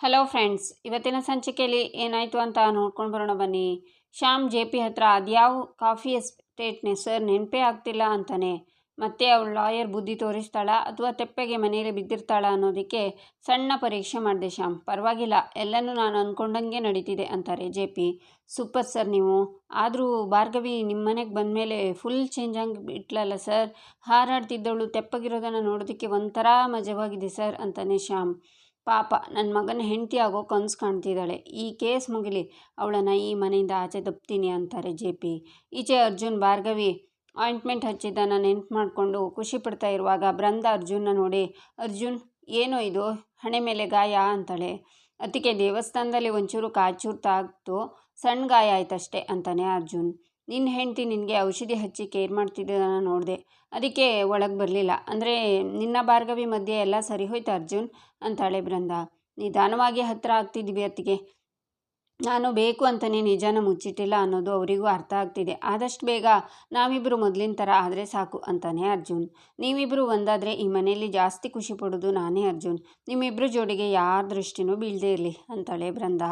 Hello friends ಇವತ್ತಿನ ಸಂಚಿಕೆಯಲ್ಲಿ ಏನಾಯಿತು ಅಂತ ನೋಡ್ಕೊಂಡು ಬರೋಣ ಬನ್ನಿ. ಶ್ಯಾಮ್ ಜೆ ಪಿ ಹತ್ರ ಅದ್ಯಾವ ಕಾಫಿ ಎಸ್ಟೇಟ್ನೆ ಸರ್ ನೆನಪೇ ಆಗ್ತಿಲ್ಲ ಅಂತಾನೆ. ಮತ್ತೆ ಅವಳು ಲಾಯರ್ ಬುದ್ಧಿ ತೋರಿಸ್ತಾಳ ಅಥವಾ ತೆಪ್ಪೆಗೆ ಮನೆಯಲ್ಲಿ ಬಿದ್ದಿರ್ತಾಳ ಅನ್ನೋದಕ್ಕೆ ಸಣ್ಣ ಪರೀಕ್ಷೆ ಮಾಡಿದೆ ಶ್ಯಾಮ್. ಪರವಾಗಿಲ್ಲ, ಎಲ್ಲನೂ ನಾನು ಅಂದ್ಕೊಂಡಂಗೆ ನಡೀತಿದೆ ಅಂತಾರೆ ಜೆ ಪಿ. ಸೂಪರ್ ಸರ್ ನೀವು. ಆದರೂ ಭಾರ್ಗವಿ ನಿಮ್ಮ ಮನೆಗೆ ಬಂದಮೇಲೆ ಫುಲ್ ಚೇಂಜ್ ಆಗಿ ಬಿಟ್ಲಲ್ಲ ಸರ್? ಹಾರಾಡ್ತಿದ್ದವಳು ತೆಪ್ಪಗಿರೋದನ್ನು ನೋಡೋದಕ್ಕೆ ಒಂಥರ ಮಜವಾಗಿದೆ ಸರ್ ಅಂತಾನೆ ಶ್ಯಾಮ್. ಪಾಪ ನನ್ನ ಮಗನ ಹೆಂಡತಿ ಆಗೋ ಕನಸು ಕಾಣ್ತಿದ್ದಾಳೆ. ಈ ಕೇಸ್ ಮುಗಿಲಿ, ಅವಳನ್ನು ಈ ಮನೆಯಿಂದ ಆಚೆ ತಪ್ತೀನಿ ಅಂತಾರೆ ಜೆ ಪಿ. ಈಚೆ ಅರ್ಜುನ್, ಭಾರ್ಗವಿ ಆಯಿಂಟ್ಮೆಂಟ್ ಹಚ್ಚಿದ್ದನ್ನು ನೆನ್ಪು ಮಾಡಿಕೊಂಡು ಖುಷಿ ಪಡ್ತಾ ಇರುವಾಗ ಬೃಂದ ಅರ್ಜುನ್ನ ನೋಡಿ, ಅರ್ಜುನ್, ಏನೋ ಇದು? ಹಣೆ ಮೇಲೆ ಗಾಯ? ಅಂತಾಳೆ. ಅದಕ್ಕೆ ದೇವಸ್ಥಾನದಲ್ಲಿ ಒಂಚೂರು ಕಾಚೂರು ತಾಗ್ತು ಸಣ್ಣ ಗಾಯ ಆಯ್ತಷ್ಟೇ, ಅಂತಾನೆ ಅರ್ಜುನ್. ನಿನ್ನ ಹೆಂಡತಿ ನಿನಗೆ ಔಷಧಿ ಹಚ್ಚಿ ಕೇರ್ ಮಾಡ್ತಿದ್ದನ್ನು ನೋಡಿದೆ, ಅದಕ್ಕೆ ಒಳಗೆ ಬರಲಿಲ್ಲ. ಅಂದರೆ ನಿನ್ನ ಭಾರ್ಗವಿ ಮಧ್ಯೆ ಎಲ್ಲ ಸರಿ ಹೋಯ್ತು ಅರ್ಜುನ್? ಅಂತಾಳೆ ಬೃಂದ. ನಿಧಾನವಾಗಿ ಹತ್ತಿರ ಆಗ್ತಿದ್ವಿ ಅತ್ತಿಗೆ. ನಾನು ಬೇಕು ಅಂತಲೇ ನಿಜಾನ ಮುಚ್ಚಿಟ್ಟಿಲ್ಲ ಅನ್ನೋದು ಅವರಿಗೂ ಅರ್ಥ ಆಗ್ತಿದೆ. ಆದಷ್ಟು ಬೇಗ ನಾವಿಬ್ಬರು ಮೊದಲಿನ ಥರ ಆದರೆ ಸಾಕು ಅಂತಾನೆ ಅರ್ಜುನ್. ನೀವಿಬ್ಬರು ಒಂದಾದರೆ ಈ ಮನೆಯಲ್ಲಿ ಜಾಸ್ತಿ ಖುಷಿ ಪಡೋದು ನಾನೇ ಅರ್ಜುನ್. ನಿಮ್ಮಿಬ್ಬರು ಜೋಡಿಗೆ ಯಾರ ದೃಷ್ಟಿನೂ ಬೀಳದೇ ಇರಲಿ ಅಂತಾಳೆ ಬೃಂದ.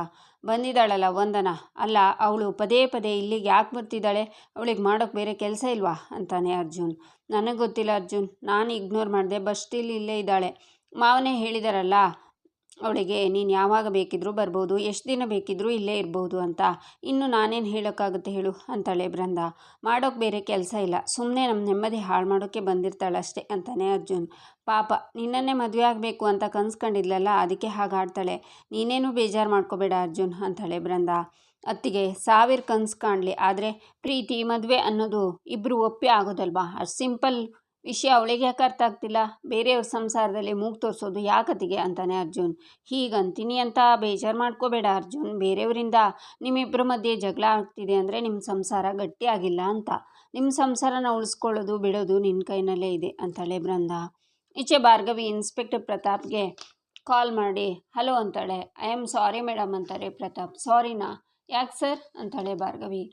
ಬಂದಿದ್ದಾಳಲ್ಲ ವಂದನ? ಅಲ್ಲ, ಅವಳು ಪದೇ ಪದೇ ಇಲ್ಲಿಗೆ ಯಾಕೆ ಬರ್ತಿದ್ದಾಳೆ? ಅವಳಿಗೆ ಮಾಡೋಕ್ಕೆ ಬೇರೆ ಕೆಲಸ ಇಲ್ವಾ? ಅಂತಾನೆ ಅರ್ಜುನ್. ನನಗೆ ಗೊತ್ತಿಲ್ಲ ಅರ್ಜುನ್. ನಾನು ಇಗ್ನೋರ್ ಮಾಡಿದೆ ಬಸ್ಟಿಲ್ ಇಲ್ಲೇ ಇದ್ದಾಳೆ. ಮಾವನೇ ಹೇಳಿದಾರಲ್ಲ, ಅವಳಿಗೆ ನೀನು ಯಾವಾಗ ಬೇಕಿದ್ರೂ ಬರ್ಬೋದು, ಎಷ್ಟು ದಿನ ಬೇಕಿದ್ರೂ ಇಲ್ಲೇ ಇರ್ಬೋದು ಅಂತ. ಇನ್ನು ನಾನೇನು ಹೇಳೋಕ್ಕಾಗುತ್ತೆ ಹೇಳು, ಅಂತಾಳೆ ಬೃಂದ ಮಾಡೋಕ್ಕೆ ಬೇರೆ ಕೆಲಸ ಇಲ್ಲ. ಸುಮ್ಮನೆ ನಮ್ಮ ನೆಮ್ಮದಿ ಹಾಳು ಮಾಡೋಕ್ಕೆ ಬಂದಿರ್ತಾಳಷ್ಟೇ ಅಂತಾನೆ ಅರ್ಜುನ್. ಪಾಪ, ನಿನ್ನನ್ನೇ ಮದುವೆ ಆಗಬೇಕು ಅಂತ ಕನ್ಸ್ಕೊಂಡಿದ್ಲಲ್ಲ, ಅದಕ್ಕೆ ಹಾಗೆ ಆಡ್ತಾಳೆ ನೀನೇನು ಬೇಜಾರು ಮಾಡ್ಕೋಬೇಡ ಅರ್ಜುನ್, ಅಂತಾಳೆ ಬೃಂದ ಅತ್ತಿಗೆ ಸಾವಿರ ಕನ್ಸು ಕಾಣಲಿ, ಆದರೆ ಪ್ರೀತಿ ಮದುವೆ ಅನ್ನೋದು ಇಬ್ಬರು ಒಪ್ಪಿ ಆಗೋದಲ್ವಾ? ಅಷ್ಟು ಸಿಂಪಲ್ ವಿಷಯ ಅವಳಿಗೆ ಯಾಕೆ ಅರ್ಥ ಆಗ್ತಿಲ್ಲ? ಬೇರೆಯವ್ರ ಸಂಸಾರದಲ್ಲಿ ಮೂಗು ತೋರಿಸೋದು ಯಾಕತಿಗೆ ಅಂತಾನೆ ಅರ್ಜುನ್. ಹೀಗಂತೀನಿ ಅಂತ ಬೇಜಾರು ಮಾಡ್ಕೋಬೇಡ ಅರ್ಜುನ್. ಬೇರೆಯವರಿಂದ ನಿಮ್ಮಿಬ್ಬರ ಮಧ್ಯೆ ಜಗಳ ಆಗ್ತಿದೆ ಅಂದರೆ ನಿಮ್ಮ ಸಂಸಾರ ಗಟ್ಟಿಯಾಗಿಲ್ಲ ಅಂತ. ನಿಮ್ಮ ಸಂಸಾರನ ಉಳಿಸ್ಕೊಳ್ಳೋದು, ಬಿಡೋದು ನಿನ್ನ ಕೈನಲ್ಲೇ ಇದೆ ಅಂತಾಳೆ ಬೃಂದ. ಈಚೆ ಭಾರ್ಗವಿ ಇನ್ಸ್ಪೆಕ್ಟರ್ ಪ್ರತಾಪ್ಗೆ ಕಾಲ್ ಮಾಡಿ, ಹಲೋ ಅಂತಾಳೆ. ಐ ಆಮ್ ಸಾರಿ ಮೇಡಮ್ ಅಂತಾರೆ ಪ್ರತಾಪ್. ಸಾರಿನಾ? ಯಾಕೆ ಸರ್? ಅಂತಾಳೆ ಭಾರ್ಗವಿ.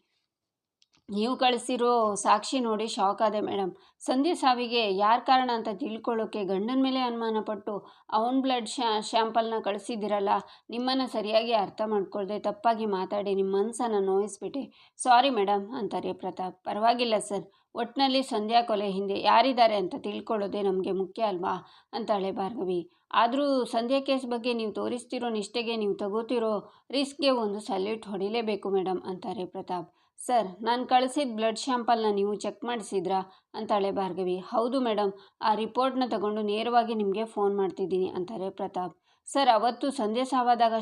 ನೀವು ಕಳಿಸಿರೋ ಸಾಕ್ಷಿ ನೋಡಿ ಶಾಕ್ ಆದೆ ಮೇಡಮ್ ಸಂಧ್ಯಾ ಸಾವಿಗೆ ಯಾರು ಕಾರಣ ಅಂತ ತಿಳ್ಕೊಳ್ಳೋಕ್ಕೆ ಗಂಡನ ಮೇಲೆ ಅನುಮಾನ ಪಟ್ಟು ಅವನ ಬ್ಲಡ್ ಶ್ಯಾ ಶ್ಯಾಂಪಲ್ನ ಕಳಿಸಿದ್ದೀರಲ್ಲ, ನಿಮ್ಮನ್ನು ಸರಿಯಾಗಿ ಅರ್ಥ ಮಾಡ್ಕೊಳ್ಳದೆ ತಪ್ಪಾಗಿ ಮಾತಾಡಿ ನಿಮ್ಮ ಮನಸ್ಸನ್ನು ನೋಯಿಸ್ಬಿಟ್ಟೆ. ಸಾರಿ ಮೇಡಮ್ ಅಂತಾರೆ ಪ್ರತಾಪ್. ಪರವಾಗಿಲ್ಲ ಸರ್ ಒಟ್ಟಿನಲ್ಲಿ ಸಂಧ್ಯಾ ಕೊಲೆ ಹಿಂದೆ ಯಾರಿದ್ದಾರೆ ಅಂತ ತಿಳ್ಕೊಳ್ಳೋದೆ ನಮಗೆ ಮುಖ್ಯ ಅಲ್ವಾ? ಅಂತಾಳೆ ಭಾರ್ಗವಿ. ಆದರೂ ಸಂಧ್ಯಾ ಕೇಸ್ ಬಗ್ಗೆ ನೀವು ತೋರಿಸ್ತಿರೋ ನಿಷ್ಠೆಗೆ ನೀವು ತಗೋತಿರೋ ರಿಸ್ಕ್ಗೆ ಒಂದು ಸಲ್ಯೂಟ್ ಹೊಡಿಲೇಬೇಕು ಮೇಡಮ್ ಅಂತಾರೆ ಪ್ರತಾಪ್. ಸರ್, ನಾನು ಕಳಿಸಿದ ಬ್ಲಡ್ ಶ್ಯಾಂಪಲ್ನ ನೀವು ಚೆಕ್ ಮಾಡಿಸಿದ್ರಾ? ಅಂತಾಳೆ ಭಾರ್ಗವಿ. ಹೌದು ಮೇಡಮ್ ಆ ರಿಪೋರ್ಟ್ನ ತಗೊಂಡು ನೇರವಾಗಿ ನಿಮಗೆ ಫೋನ್ ಮಾಡ್ತಿದ್ದೀನಿ, ಅಂತಾರೆ ಪ್ರತಾಪ್. ಸರ್, ಅವತ್ತು ಸಂಜೆ ಸಾವಾದಾಗ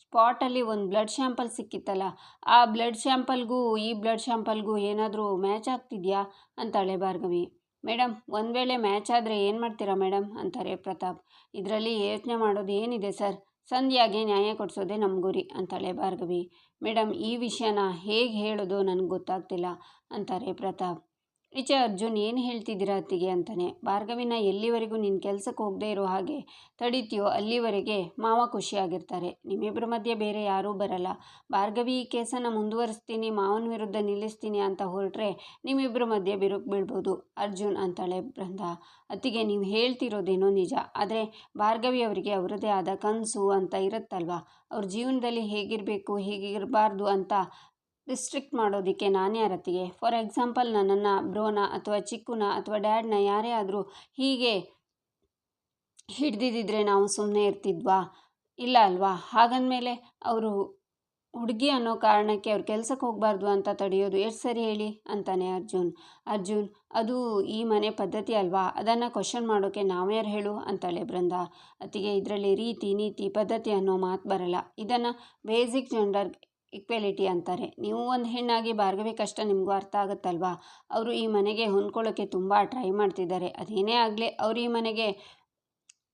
ಸ್ಪಾಟಲ್ಲಿ ಒಂದು ಬ್ಲಡ್ ಶ್ಯಾಂಪಲ್ ಸಿಕ್ಕಿತ್ತಲ್ಲ, ಆ ಬ್ಲಡ್ ಶ್ಯಾಂಪಲ್ಗೂ ಈ ಬ್ಲಡ್ ಶ್ಯಾಂಪಲ್ಗೂ ಏನಾದರೂ ಮ್ಯಾಚ್ ಆಗ್ತಿದೆಯಾ? ಅಂತಾಳೆ ಭಾರ್ಗವಿ. ಮೇಡಮ್ ಒಂದು ವೇಳೆ ಮ್ಯಾಚ್ ಆದರೆ ಏನು ಮಾಡ್ತೀರಾ ಮೇಡಮ್ ಅಂತಾರೆ ಪ್ರತಾಪ್. ಇದರಲ್ಲಿ ಯೋಚನೆ ಮಾಡೋದು ಏನಿದೆ ಸರ್? ಸಂಧ್ಯಾಗೆ ನ್ಯಾಯ ಕೊಡಿಸೋದೇ ನಮ್ಮ ಗುರಿ ಅಂತಾಳೆ ಭಾರ್ಗವಿ. ಮೇಡಮ್ ಈ ವಿಷಯನ ಹೇಗೆ ಹೇಳೋದು ನನಗೆ ಗೊತ್ತಾಗ್ತಿಲ್ಲ ಅಂತಾರೆ ಪ್ರತಾಪ್. ಈಚೆ ಅರ್ಜುನ್ ಏನು ಹೇಳ್ತಿದ್ದೀರಾ ಅತ್ತಿಗೆ ಅಂತಾನೆ. ಭಾರ್ಗವಿನ ಎಲ್ಲಿವರೆಗೂ ನಿನ್ನ ಕೆಲಸಕ್ಕೆ ಹೋಗದೆ ಇರೋ ಹಾಗೆ ತಡೀತೀಯೋ ಅಲ್ಲಿವರೆಗೆ ಮಾವ ಖುಷಿಯಾಗಿರ್ತಾರೆ. ನಿಮ್ಮಿಬ್ಬರ ಮಧ್ಯೆ ಬೇರೆ ಯಾರೂ ಬರಲ್ಲ. ಭಾರ್ಗವಿ ಈ ಕೇಸನ್ನು ಮುಂದುವರಿಸ್ತೀನಿ, ಮಾವನ ವಿರುದ್ಧ ನಿಲ್ಲಿಸ್ತೀನಿ ಅಂತ ಹೊರಟ್ರೆ ನಿಮ್ಮಿಬ್ಬರ ಮಧ್ಯೆ ಬಿರುಕು ಬೀಳ್ಬೋದು. ಅರ್ಜುನ್ ಅಂತಾಳೆ ಬೃಂದ ಅತ್ತಿಗೆ ನೀವು ಹೇಳ್ತಿರೋದೇನೋ ನಿಜ. ಆದರೆ ಭಾರ್ಗವಿ ಅವರಿಗೆ ಅವರದೇ ಆದ ಕನಸು ಅಂತ ಇರುತ್ತಲ್ವ? ಅವ್ರ ಜೀವನದಲ್ಲಿ ಹೇಗಿರಬೇಕು, ಹೇಗಿರಬಾರ್ದು ಅಂತ ರಿಸ್ಟ್ರಿಕ್ಟ್ ಮಾಡೋದಕ್ಕೆ ನಾನೇ ಅರತಿಗೆ ಫಾರ್ ಎಕ್ಸಾಂಪಲ್, ನನ್ನನ್ನು ಬ್ರೋನ ಅಥವಾ ಚಿಕ್ಕುನ ಅಥವಾ ಡ್ಯಾಡ್ನ ಯಾರೇ ಆದರೂ ಹೀಗೆ ಹಿಡ್ದಿದ್ದಿದ್ರೆ ನಾವು ಸುಮ್ಮನೆ ಇರ್ತಿದ್ವಾ? ಇಲ್ಲ ಅಲ್ವಾ? ಹಾಗಂದಮೇಲೆ ಅವರು ಹುಡುಗಿ ಅನ್ನೋ ಕಾರಣಕ್ಕೆ ಅವ್ರು ಕೆಲಸಕ್ಕೆ ಹೋಗಬಾರ್ದು ಅಂತ ತಡೆಯೋದು ಎಷ್ಟು ಸರಿ ಹೇಳಿ ಅಂತಾನೆ ಅರ್ಜುನ್. ಅರ್ಜುನ್, ಅದು ಈ ಮನೆ ಪದ್ಧತಿ ಅಲ್ವಾ? ಅದನ್ನು ಕ್ವಶನ್ ಮಾಡೋಕ್ಕೆ ನಾವ್ಯಾರು ಹೇಳು ಅಂತಾಳೆ ಬೃಂದ. ಅತಿಗೆ ಇದರಲ್ಲಿ ರೀತಿ ನೀತಿ ಪದ್ಧತಿ ಅನ್ನೋ ಮಾತು ಬರಲ್ಲ. ಇದನ್ನು ಬೇಸಿಕ್ ಜೆಂಡರ್ ಇಕ್ವೆಲಿಟಿ ಅಂತಾರೆ. ನೀವು ಒಂದು ಹೆಣ್ಣಾಗಿ ಭಾರ್ಗವಿ ಕಷ್ಟ ನಿಮಗೂ ಅರ್ಥ ಆಗುತ್ತಲ್ವಾ? ಅವರು ಈ ಮನೆಗೆ ಹೊಂದ್ಕೊಳ್ಳೋಕ್ಕೆ ತುಂಬ ಟ್ರೈ ಮಾಡ್ತಿದ್ದಾರೆ. ಅದೇನೇ ಆಗಲಿ ಅವರು ಈ ಮನೆಗೆ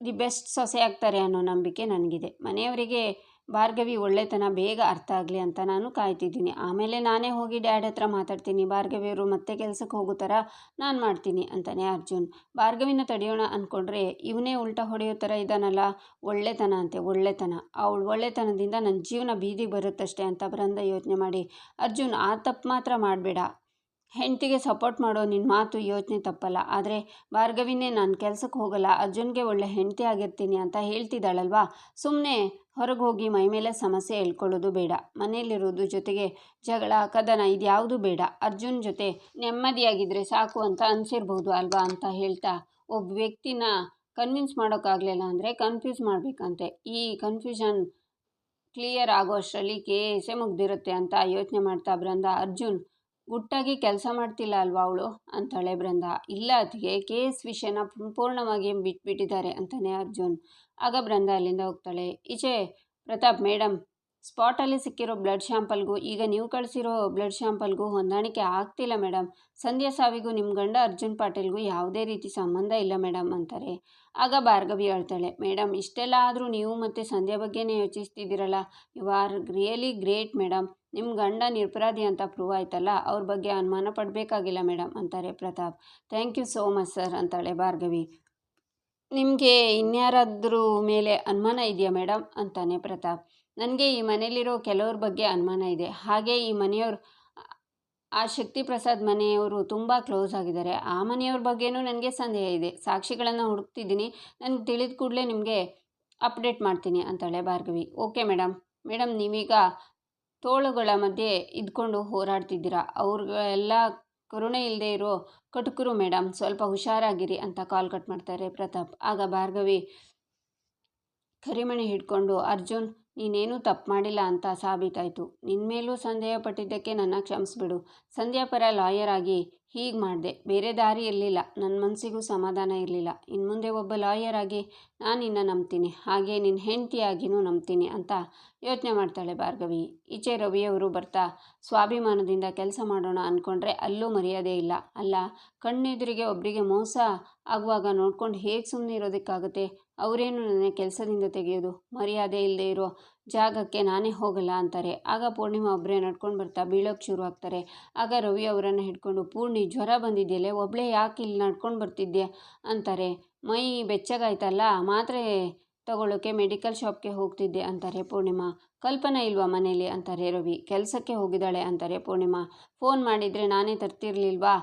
ದಿ ಬೆಸ್ಟ್ ಸೊಸೆ ಆಗ್ತಾರೆ ಅನ್ನೋ ನಂಬಿಕೆ ನನಗಿದೆ. ಮನೆಯವರಿಗೆ ಭಾರ್ಗವಿ, ಒಳ್ಳೆತನ, ಬೇಗ ಅರ್ಥ ಆಗಲಿ ಅಂತ ನಾನು ಕಾಯ್ತಿದ್ದೀನಿ. ಆಮೇಲೆ ನಾನೇ ಹೋಗಿ ಡ್ಯಾಡ್ ಹತ್ರ ಮಾತಾಡ್ತೀನಿ. ಭಾರ್ಗವಿಯವರು ಮತ್ತೆ ಕೆಲಸಕ್ಕೆ ಹೋಗೋ ಥರ ನಾನು ಮಾಡ್ತೀನಿ ಅಂತಾನೆ ಅರ್ಜುನ್. ಭಾರ್ಗವಿನ ತಡೆಯೋಣ ಅಂದ್ಕೊಂಡ್ರೆ ಇವನೇ ಉಲ್ಟಾ ಹೊಡೆಯೋ ಥರ ಇದ್ದಾನಲ್ಲ ಒಳ್ಳೆತನ ಅಂತೆ, ಒಳ್ಳೆತನ. ಅವಳು ಒಳ್ಳೆತನದಿಂದ ನನ್ನ ಜೀವನ ಬೀದಿಗೆ ಬರುತ್ತಷ್ಟೇ ಅಂತ ಬರಂದ ಯೋಚನೆ ಮಾಡಿ, ಅರ್ಜುನ್, ಆ ತಪ್ಪು ಮಾತ್ರ ಮಾಡಬೇಡ. ಹೆಂಡತಿಗೆ ಸಪೋರ್ಟ್ ಮಾಡೋ ನಿನ್ನ ಮಾತು ಯೋಚನೆ ತಪ್ಪಲ್ಲ. ಆದರೆ ಭಾರ್ಗವಿನೇ ನಾನು ಕೆಲಸಕ್ಕೆ ಹೋಗಲ್ಲ. ಅರ್ಜುನ್ಗೆ ಒಳ್ಳೆ ಹೆಂಡತಿ ಆಗಿರ್ತೀನಿ ಅಂತ ಹೇಳ್ತಿದ್ದಾಳಲ್ವಾ? ಸುಮ್ಮನೆ ಹೊರಗೆ ಹೋಗಿ ಮೈಮೇಲೆ ಸಮಸ್ಯೆ ಹೇಳ್ಕೊಳ್ಳೋದು ಬೇಡ. ಮನೆಯಲ್ಲಿರೋದು ಜೊತೆಗೆ ಜಗಳ, ಕದನ ಇದ್ಯಾವುದು ಬೇಡ. ಅರ್ಜುನ್ ಜೊತೆ ನೆಮ್ಮದಿಯಾಗಿದ್ದರೆ ಸಾಕು ಅಂತ ಅನಿಸಿರ್ಬೋದು ಅಲ್ವಾ ಅಂತ ಹೇಳ್ತಾ ಒಬ್ಬ ವ್ಯಕ್ತಿನ ಕನ್ವಿನ್ಸ್ ಮಾಡೋಕ್ಕಾಗಲಿಲ್ಲ ಅಂದರೆ ಕನ್ಫ್ಯೂಸ್ ಮಾಡಬೇಕಂತೆ. ಈ ಕನ್ಫ್ಯೂಷನ್ ಕ್ಲಿಯರ್ ಆಗೋ ಅಷ್ಟರಲ್ಲಿ ಕೇಸೆ ಮುಗ್ದಿರುತ್ತೆ ಅಂತ ಯೋಚನೆ ಮಾಡ್ತಾ ಬೃಂದ ಅರ್ಜುನ್ ಗುಟ್ಟಾಗಿ ಕೆಲಸ ಮಾಡ್ತಿಲ್ಲ ಅಲ್ವಾ ಅವಳು? ಅಂತಾಳೆ ಬೃಂದ. ಇಲ್ಲ ಅದಕ್ಕೆ ಎಸ್ ವಿಷಯನ ಸಂಪೂರ್ಣವಾಗಿ ಬಿಟ್ಬಿಟ್ಟಿದ್ದಾರೆ ಅಂತಾನೆ ಅರ್ಜುನ್. ಆಗ ಬೃಂದ ಅಲ್ಲಿಂದ ಹೋಗ್ತಾಳೆ. ಈಚೆ ಪ್ರತಾಪ್ ಮೇಡಮ್ ಸ್ಪಾಟಲ್ಲಿ ಸಿಕ್ಕಿರೋ ಬ್ಲಡ್ ಶ್ಯಾಂಪಲ್ಗೂ, ಈಗ ನೀವು ಕಳಿಸಿರೋ ಬ್ಲಡ್ ಶ್ಯಾಂಪಲ್ಗೂ ಹೊಂದಾಣಿಕೆ ಆಗ್ತಿಲ್ಲ ಮೇಡಮ್ ಸಂಧ್ಯಾ ಸಾವಿಗೂ ನಿಮ್ಮ ಗಂಡ ಅರ್ಜುನ್ ಪಾಟೀಲ್ಗೂ ಯಾವುದೇ ರೀತಿ ಸಂಬಂಧ ಇಲ್ಲ ಮೇಡಮ್ ಅಂತಾರೆ. ಆಗ ಭಾರ್ಗವಿ ಹೇಳ್ತಾಳೆ ಮೇಡಮ್ ಇಷ್ಟೆಲ್ಲ ಆದರೂ ನೀವು ಮತ್ತು ಸಂಧ್ಯಾ ಬಗ್ಗೆನೇ ಯೋಚಿಸ್ತಿದ್ದೀರಲ್ಲ? You are really great madam ನಿಮ್ಮ ಗಂಡ ನಿರ್ಪರಾಧಿ ಅಂತ ಪ್ರೂವ್ ಆಯ್ತಲ್ಲ? ಅವ್ರ ಬಗ್ಗೆ ಅನುಮಾನ ಪಡಬೇಕಾಗಿಲ್ಲ ಮೇಡಮ್ ಅಂತಾರೆ Pratap. Thank you so much sir, ಅಂತಾಳೆ ಭಾರ್ಗವಿ. ನಿಮಗೆ ಇನ್ಯಾರಾದರೂ ಮೇಲೆ ಅನುಮಾನ ಇದೆಯಾ ಮೇಡಮ್ ಅಂತಾನೆ ಪ್ರತಾಪ್. ನನಗೆ ಈ ಮನೇಲಿರೋ ಕೆಲವ್ರ ಬಗ್ಗೆ ಅನುಮಾನ ಇದೆ. ಹಾಗೆ ಈ ಮನೆಯವರು, ಆ ಶಕ್ತಿ ಪ್ರಸಾದ್ ಮನೆಯವರು ತುಂಬ ಕ್ಲೋಸ್ ಆಗಿದ್ದಾರೆ. ಆ ಮನೆಯವ್ರ ಬಗ್ಗೆನೂ ನನಗೆ ಸಂದೇಹ ಇದೆ. ಸಾಕ್ಷಿಗಳನ್ನು ಹುಡುಕ್ತಿದ್ದೀನಿ. ನನಗೆ ತಿಳಿದ ಕೂಡಲೇ ನಿಮಗೆ ಅಪ್ಡೇಟ್ ಮಾಡ್ತೀನಿ ಅಂತಾಳೆ ಭಾರ್ಗವಿ. ಓಕೆ ಮೇಡಮ್ ಮೇಡಮ್ ನೀವೀಗ ತೋಳುಗಳ ಮಧ್ಯೆ ಇದ್ಕೊಂಡು ಹೋರಾಡ್ತಿದ್ದೀರಾ? ಅವ್ರಿಗೆಲ್ಲ ಕರುಣೆ ಇಲ್ಲದೆ ಇರೋ ಕಟುಕರು ಮೇಡಮ್ ಸ್ವಲ್ಪ ಹುಷಾರಾಗಿರಿ ಅಂತ ಕಾಲ್ ಕಟ್ ಮಾಡ್ತಾರೆ ಪ್ರತಾಪ್. ಆಗ ಭಾರ್ಗವಿ ಕರಿಮಣಿ ಹಿಡ್ಕೊಂಡು ಅರ್ಜುನ್ ನೀನೇನೂ ತಪ್ಪು ಮಾಡಿಲ್ಲ ಅಂತ ಸಾಬೀತಾಯಿತು. ನಿನ್ನ ಮೇಲೂ ಸಂದೇಹ ಪಟ್ಟಿದ್ದಕ್ಕೆ ನನ್ನ ಕ್ಷಮಿಸ್ಬಿಡು. ಸಂಧ್ಯಾ ಪರ ಲಾಯರ್ ಆಗಿ ಹೀಗೆ ಮಾಡಿದೆ. ಬೇರೆ ದಾರಿ ಇರಲಿಲ್ಲ. ನನ್ನ ಮನಸ್ಸಿಗೂ ಸಮಾಧಾನ ಇರಲಿಲ್ಲ. ಇನ್ನು ಮುಂದೆ ಒಬ್ಬ ಲಾಯರ್ ಆಗಿ ನಾನು ನಿನ್ನ ನಂಬ್ತೀನಿ. ಹಾಗೆ ನಿನ್ನ ಹೆಂಡತಿಯಾಗಿನೂ ನಂಬ್ತೀನಿ ಅಂತ ಯೋಚನೆ ಮಾಡ್ತಾಳೆ ಭಾರ್ಗವಿ. ಈಚೆ ರವಿಯವರು ಬರ್ತಾ ಸ್ವಾಭಿಮಾನದಿಂದ ಕೆಲಸ ಮಾಡೋಣ ಅಂದ್ಕೊಂಡ್ರೆ ಅಲ್ಲೂ ಮರ್ಯಾದೆ ಇಲ್ಲ. ಅಲ್ಲ, ಕಣ್ಣೆದುರಿಗೆ ಒಬ್ಬರಿಗೆ ಮೋಸ ಆಗುವಾಗ ನೋಡ್ಕೊಂಡು ಹೇಗೆ ಸುಮ್ಮನೆ ಇರೋದಕ್ಕಾಗುತ್ತೆ ಅವರೇನು ನನ್ನ ಕೆಲಸದಿಂದ ತೆಗೆಯೋದು? ಮರ್ಯಾದೆ ಇಲ್ಲದೆ ಇರೋ ಜಾಗಕ್ಕೆ ನಾನೇ ಹೋಗಲ್ಲ ಅಂತಾರೆ. ಆಗ ಪೂರ್ಣಿಮಾ ಒಬ್ಬರೇ ನಡ್ಕೊಂಡು ಬರ್ತಾ ಬೀಳೋಕ್ಕೆ ಶುರು ಆಗ್ತಾರೆ. ಆಗ ರವಿ ಅವರನ್ನು ಹಿಡ್ಕೊಂಡು, ಪೂರ್ಣಿ, ಜ್ವರ ಬಂದಿದೆಯಲ್ಲೇ? ಒಬ್ಬಳೇ ಯಾಕೆ ಇಲ್ಲಿ ನಡ್ಕೊಂಡು ಬರ್ತಿದ್ದೆ ಅಂತಾರೆ. ಮೈ ಬೆಚ್ಚಗಾಯ್ತಲ್ಲ ಮಾತ್ರೆ ತಗೊಳ್ಳೋಕೆ ಮೆಡಿಕಲ್ ಶಾಪ್ಗೆ ಹೋಗ್ತಿದ್ದೆ, ಅಂತಾರೆ ಪೂರ್ಣಿಮಾ. ಕಲ್ಪನೆ ಇಲ್ವಾ ಮನೇಲಿ? ಅಂತಾರೆ ರವಿ. ಕೆಲಸಕ್ಕೆ ಹೋಗಿದ್ದಾಳೆ, ಅಂತಾರೆ ಪೂರ್ಣಿಮಾ. ಫೋನ್ ಮಾಡಿದರೆ ನಾನೇ ತರ್ತಿರ್ಲಿಲ್ವಾ?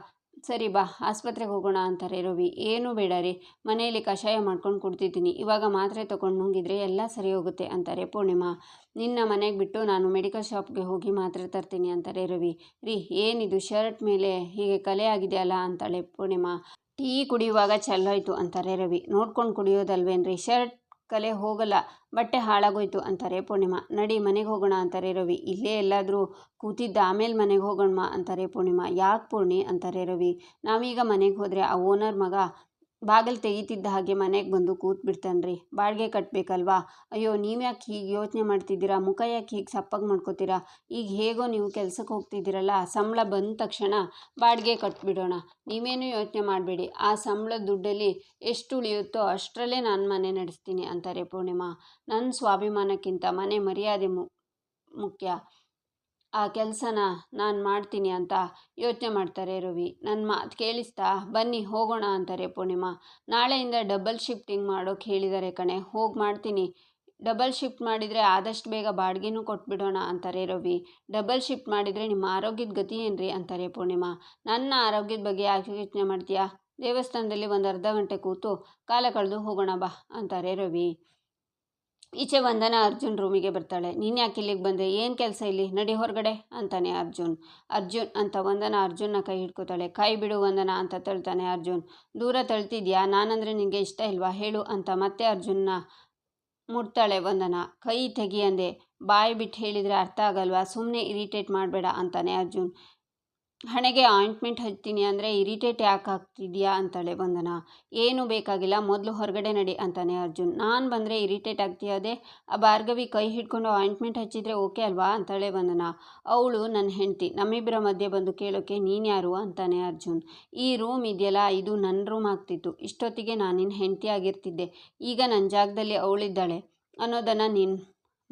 ಸರಿ ಬಾ, ಆಸ್ಪತ್ರೆಗೆ ಹೋಗೋಣ ಅಂತಾರೆ ರವಿ. ಏನು ಬೇಡ ರೀ, ಮನೆಯಲ್ಲಿ ಕಷಾಯ ಮಾಡ್ಕೊಂಡು ಕುಡ್ತಿದ್ದೀನಿ. ಇವಾಗ ಮಾತ್ರೆ ತೊಗೊಂಡು ನುಂಗಿದ್ರೆ ಎಲ್ಲ ಸರಿ ಹೋಗುತ್ತೆ ಅಂತಾರೆ ಪೂರ್ಣಿಮಾ. ನಿನ್ನ ಮನೆಗೆ ಬಿಟ್ಟು ನಾನು ಮೆಡಿಕಲ್ ಶಾಪ್ಗೆ ಹೋಗಿ ಮಾತ್ರೆ ತರ್ತೀನಿ ಅಂತಾರೆ ರವಿ. ರೀ, ಏನಿದು, ಶರ್ಟ್ ಮೇಲೆ ಹೀಗೆ ಕಲೆ ಆಗಿದೆಯಲ್ಲ ಅಂತಾಳೆ ಪೂರ್ಣಿಮಾ. ಟೀ ಕುಡಿಯುವಾಗ ಚೆಲ್ಲೋಯ್ತು ಅಂತಾರೆ ರವಿ. ನೋಡ್ಕೊಂಡು ಕುಡಿಯೋದಲ್ವೇನ್ರಿ, ಶರ್ಟ್ ಕಲೆ ಹೋಗಲ್ಲ, ಬಟ್ಟೆ ಹಾಳಾಗೋಯ್ತು ಅಂತಾರೆ ಪೂರ್ಣಿಮಾ. ನಡಿ ಮನೆಗೆ ಹೋಗೋಣ ಅಂತಾರೆ ರವಿ. ಇಲ್ಲೇ ಎಲ್ಲಾದರೂ ಕೂತಿದ್ದ ಆಮೇಲೆ ಮನೆಗೆ ಹೋಗೋಣ ಅಂತಾರೆ ಪೂರ್ಣಿಮಾ. ಯಾಕೆ ಪೂರ್ಣಿ? ಅಂತಾರೆ ರವಿ. ನಾವೀಗ ಮನೆಗೆ ಹೋದರೆ ಆ ಓನರ್ ಮಗ ಬಾಗಿಲು ತೆಗೀತಿದ್ದ ಹಾಗೆ ಮನೆಗೆ ಬಂದು ಕೂತ್ಬಿಡ್ತಾನ್ರಿ. ಬಾಡಿಗೆ ಕಟ್ಟಬೇಕಲ್ವಾ ಅಯ್ಯೋ, ನೀವು ಯಾಕೆ ಹೀಗೆ ಯೋಚನೆ ಮಾಡ್ತಿದ್ದೀರಾ? ಮುಖ ಯಾಕೆ ಹೀಗೆ ಸಪ್ಪಗೆ ಮಾಡ್ಕೋತೀರಾ? ಈಗ ಹೇಗೋ ನೀವು ಕೆಲ್ಸಕ್ಕೆ ಹೋಗ್ತಿದ್ದೀರಲ್ಲ, ಸಂಬಳ ಬಂದ ತಕ್ಷಣ ಬಾಡಿಗೆ ಕಟ್ಬಿಡೋಣ. ನೀವೇನು ಯೋಚನೆ ಮಾಡಬೇಡಿ. ಆ ಸಂಬಳ ದುಡ್ಡಲ್ಲಿ ಎಷ್ಟು ಉಳಿಯುತ್ತೋ ಅಷ್ಟರಲ್ಲೇ ನಾನು ಮನೆ ನಡೆಸ್ತೀನಿ ಅಂತಾರೆ ಪೂರ್ಣಿಮಾ. ನನ್ನ ಸ್ವಾಭಿಮಾನಕ್ಕಿಂತ ಮನೆ ಮರ್ಯಾದೆ ಮುಖ್ಯ. ಆ ಕೆಲಸನ ನಾನು ಮಾಡ್ತೀನಿ ಅಂತ ಯೋಚನೆ ಮಾಡ್ತಾರೆ ರವಿ. ನನ್ನ ಮಾತು ಕೇಳಿಸ್ತಾ, ಬನ್ನಿ ಹೋಗೋಣ ಅಂತಾರೆ ಪೂರ್ಣಿಮಾ. ನಾಳೆಯಿಂದ ಡಬಲ್ ಶಿಫ್ಟಿಂಗ್ ಮಾಡೋಕ್ಕೆ ಹೇಳಿದ್ದಾರೆ ಕಣೆ, ಹೋಗಿ ಮಾಡ್ತೀನಿ. ಡಬಲ್ ಶಿಫ್ಟ್ ಮಾಡಿದರೆ ಆದಷ್ಟು ಬೇಗ ಬಾಡಿಗೆನೂ ಕೊಟ್ಬಿಡೋಣ ಅಂತಾರೆ ರವಿ. ಡಬಲ್ ಶಿಫ್ಟ್ ಮಾಡಿದರೆ ನಿಮ್ಮ ಆರೋಗ್ಯದ ಗತಿ ಏನ್ರಿ ಅಂತಾರೆ ಪೂರ್ಣಿಮಾ. ನನ್ನ ಆರೋಗ್ಯದ ಬಗ್ಗೆ ಯಾಕೆ ಯೋಚನೆ ಮಾಡ್ತೀಯಾ? ದೇವಸ್ಥಾನದಲ್ಲಿ ಒಂದು ಅರ್ಧ ಗಂಟೆ ಕೂತು ಕಾಲ ಕಳೆದು ಹೋಗೋಣ ಬಾ ಅಂತಾರೆ ರವಿ. ಈಚೆ ವಂದನ ಅರ್ಜುನ್ ರೂಮಿಗೆ ಬರ್ತಾಳೆ. ನೀನು ಯಾಕೆ ಇಲ್ಲಿಗೆ ಬಂದೆ? ಏನು ಕೆಲಸ ಇಲ್ಲಿ? ನಡಿ ಹೊರಗಡೆ, ಅಂತಾನೆ ಅರ್ಜುನ್. ಅರ್ಜುನ್ ಅಂತ ವಂದನ ಅರ್ಜುನ್ನ ಕೈ ಹಿಡ್ಕೋತಾಳೆ. ಕೈ ಬಿಡು ವಂದನ ಅಂತ ತಳ್ತಾನೆ ಅರ್ಜುನ್. ದೂರ ತಳ್ತಿದ್ಯಾ? ನಾನಂದರೆ ನಿನಗೆ ಇಷ್ಟ ಇಲ್ವಾ? ಹೇಳು ಅಂತ ಮತ್ತೆ ಅರ್ಜುನ್ನ ಮುಟ್ತಾಳೆ ವಂದನ. ಕೈ ತೆಗಿ ಅಂದೆ. ಬಾಯಿ ಬಿಟ್ಟು ಹೇಳಿದರೆ ಅರ್ಥ ಆಗಲ್ವಾ? ಸುಮ್ಮನೆ ಇರಿಟೇಟ್ ಮಾಡಬೇಡ, ಅಂತಾನೆ ಅರ್ಜುನ್. ಹಣೆಗೆ ಆಯಿಂಟ್ಮೆಂಟ್ ಹಚ್ತೀನಿ ಅಂದರೆ ಇರಿಟೇಟ್ ಯಾಕೆ ಆಗ್ತಿದ್ಯಾ ಅಂತಾಳೆ ವಂದನ. ಏನು ಬೇಕಾಗಿಲ್ಲ, ಮೊದಲು ಹೊರಗಡೆ ನಡಿ ಅಂತಾನೆ ಅರ್ಜುನ್. ನಾನು ಬಂದರೆ ಇರಿಟೇಟ್ ಆಗ್ತೀಯದೆ? ಆ ಭಾರ್ಗವಿ ಕೈ ಹಿಡ್ಕೊಂಡು ಆಯಿಂಟ್ಮೆಂಟ್ ಹಚ್ಚಿದ್ರೆ ಓಕೆ ಅಲ್ವಾ ಅಂತಾಳೆ ವಂದನ. ಅವಳು ನನ್ನ ಹೆಂಡತಿ ನಮ್ಮಿಬ್ಬರ ಮಧ್ಯೆ ಬಂದು ಕೇಳೋಕ್ಕೆ ನೀನು ಯಾರು ಅಂತಾನೆ ಅರ್ಜುನ್. ಈ ರೂಮ್ ಇದೆಯಲ್ಲ, ಇದು ನನ್ನ ರೂಮ್ ಆಗ್ತಿತ್ತು. ಇಷ್ಟೊತ್ತಿಗೆ ನಾನು ನಿನ್ನ ಹೆಂಡತಿ ಆಗಿರ್ತಿದ್ದೆ. ಈಗ ನನ್ನ ಜಾಗದಲ್ಲಿ ಅವಳಿದ್ದಾಳೆ ಅನ್ನೋದನ್ನು ನೀನು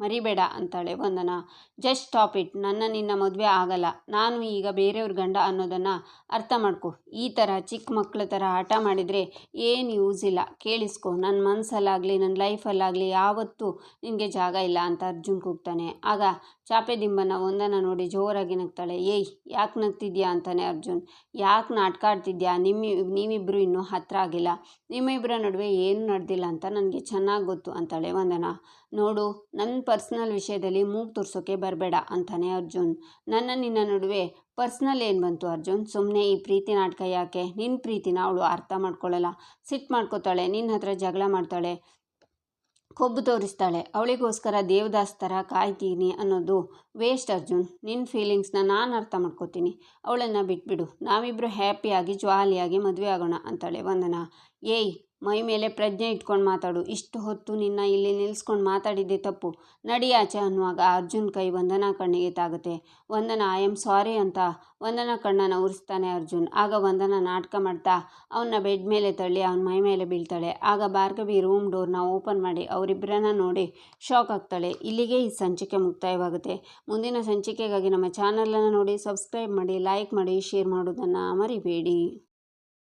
ಮರಿಬೇಡ ಅಂತಾಳೆ ವಂದನ. Just stop it. ನನ್ನ ನಿನ್ನ ಮದುವೆ ಆಗಲ್ಲ. ನಾನು ಈಗ ಬೇರೆಯವ್ರ ಗಂಡ ಅನ್ನೋದನ್ನು ಅರ್ಥ ಮಾಡ್ಕೊ. ಈ ಥರ ಚಿಕ್ಕ ಮಕ್ಕಳ ಥರ ಆಟ ಮಾಡಿದರೆ ಏನು ಯೂಸ್ ಇಲ್ಲ. ಕೇಳಿಸ್ಕೊ. ನನ್ನ ಮನಸ್ಸಲ್ಲಾಗಲಿ ನನ್ನ ಲೈಫಲ್ಲಾಗಲಿ ಯಾವತ್ತೂ ನಿನಗೆ ಜಾಗ ಇಲ್ಲ ಅಂತ ಅರ್ಜುನ್ ಕೂಗ್ತಾನೆ. ಆಗ ಚಾಪೆ ದಿಂಬನ ವಂದನ ನೋಡಿ ಜೋರಾಗಿ ನಗ್ತಾಳೆ. ಏಯ್, ಯಾಕೆ ನಗ್ತಿದ್ಯಾ ಅಂತಾನೆ ಅರ್ಜುನ್. ಯಾಕೆ ನಾಟಕ ಆಡ್ತಿದ್ಯಾ? ನಿಮ್ಮ ನೀವಿಬ್ಬರು ಇನ್ನೂ ಹತ್ರ ಆಗಿಲ್ಲ. ನಿಮ್ಮಿಬ್ಬರ ನಡುವೆ ಏನು ನಡೆದಿಲ್ಲ ಅಂತ ನನಗೆ ಚೆನ್ನಾಗಿ ಗೊತ್ತು ಅಂತಾಳೆ ವಂದನ. ನೋಡು ನನ್ನ ಪರ್ಸ್ನಲ್ ವಿಷಯದಲ್ಲಿ ಮೂಗು ತೋರ್ಸೋಕೆ ಬರಬೇಡ ಅಂತಾನೆ ಅರ್ಜುನ್. ನನ್ನ ನಿನ್ನ ನಡುವೆ ಪರ್ಸ್ನಲ್ ಏನು ಬಂತು ಅರ್ಜುನ್? ಸುಮ್ಮನೆ ಈ ಪ್ರೀತಿ ನಾಟಕ ಯಾಕೆ? ನಿನ್ನ ಪ್ರೀತಿನ ಅವಳು ಅರ್ಥ ಮಾಡ್ಕೊಳ್ಳಲ್ಲ ಸಿಟ್ಟು ಮಾಡ್ಕೋತಾಳೆ ನಿನ್ನ ಹತ್ರ ಜಗಳ ಮಾಡ್ತಾಳೆ, ಕೊಬ್ಬು ತೋರಿಸ್ತಾಳೆ. ಅವಳಿಗೋಸ್ಕರ ದೇವದಾಸ್ ಥರ ಕಾಯ್ತೀನಿ ಅನ್ನೋದು ವೇಸ್ಟ್ ಅರ್ಜುನ್. ನಿನ್ನ ಫೀಲಿಂಗ್ಸ್ನ ನಾನು ಅರ್ಥ ಮಾಡ್ಕೋತೀನಿ. ಅವಳನ್ನು ಬಿಟ್ಬಿಡು. ನಾವಿಬ್ಬರು ಹ್ಯಾಪಿಯಾಗಿ, ಜ್ವಾಲಿಯಾಗಿ ಮದುವೆ ಆಗೋಣ ಅಂತಾಳೆ ವಂದನಾ. ಏಯ್ ಮೈ ಮೇಲೆ ಪ್ರಜ್ಞೆ ಇಟ್ಕೊಂಡು ಮಾತಾಡು. ಇಷ್ಟು ಹೊತ್ತು ನಿನ್ನ ಇಲ್ಲಿ ನಿಲ್ಲಿಸ್ಕೊಂಡು ಮಾತಾಡಿದ್ದೆ ತಪ್ಪು. ನಡಿ ಆಚೆ ಅನ್ನುವಾಗ ಅರ್ಜುನ್ ಕೈ ವಂದನಾ ಕಣ್ಣಿಗೆ ತಾಗುತ್ತೆ. ವಂದನ ಐ ಆಮ್ ಸಾರಿ ಅಂತ. ವಂದನ ಕಣ್ಣನ್ನು ಉರಿಸ್ತಾನೆ ಅರ್ಜುನ್. ಆಗ ವಂದನ ನಾಟಕ ಮಾಡ್ತಾ ಅವನ್ನ ಬೆಡ್ ಮೇಲೆ ತಳ್ಳಿ ಅವನ ಮೈ ಮೇಲೆ ಬೀಳ್ತಾಳೆ. ಆಗ ಭಾರ್ಗವಿ ರೂಮ್ ಡೋರ್ನ ಓಪನ್ ಮಾಡಿ ಅವರಿಬ್ಬರನ್ನ ನೋಡಿ ಶಾಕ್ ಆಗ್ತಾಳೆ. ಇಲ್ಲಿಗೆ ಈ ಸಂಚಿಕೆ ಮುಕ್ತಾಯವಾಗುತ್ತೆ. ಮುಂದಿನ ಸಂಚಿಕೆಗಾಗಿ ನಮ್ಮ ಚಾನಲನ್ನು ನೋಡಿ ಸಬ್ಸ್ಕ್ರೈಬ್ ಮಾಡಿ ಲೈಕ್ ಮಾಡಿ ಶೇರ್ ಮಾಡೋದನ್ನು ಮರಿಬೇಡಿ.